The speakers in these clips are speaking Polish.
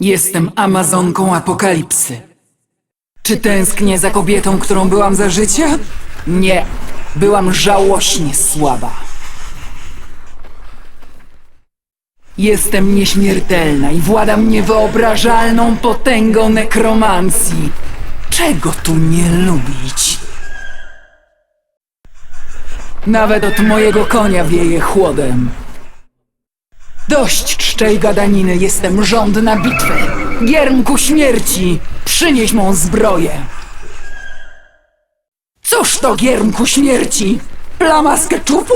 Jestem Amazonką Apokalipsy. Czy tęsknię za kobietą, którą byłam za życia? Nie. Byłam żałośnie słaba. Jestem nieśmiertelna i władam niewyobrażalną potęgą nekromancji. Czego tu nie lubić? Nawet od mojego konia wieje chłodem. Dość czczej gadaniny, jestem żądna bitwy. Giermku śmierci, przynieś mą zbroję. Cóż to giermku śmierci? Plama z keczupu?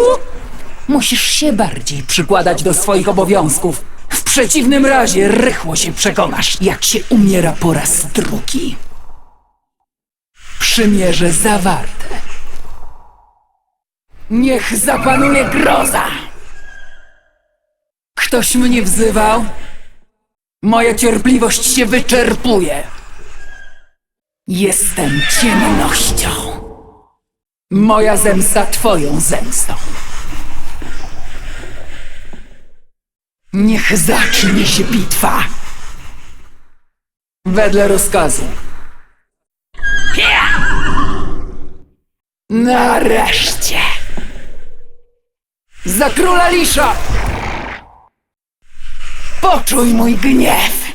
Musisz się bardziej przykładać do swoich obowiązków. W przeciwnym razie rychło się przekonasz, jak się umiera po raz drugi. Przymierze zawarte. Niech zapanuje groza! Ktoś mnie wzywał? Moja cierpliwość się wyczerpuje. Jestem ciemnością. Moja zemsta twoją zemstą. Niech zacznie się bitwa. Wedle rozkazu. Nareszcie. Za króla Lisza! Poczuj mój gniew!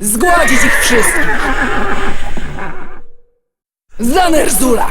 Zgładzić ich wszystkich! Za Nerzula!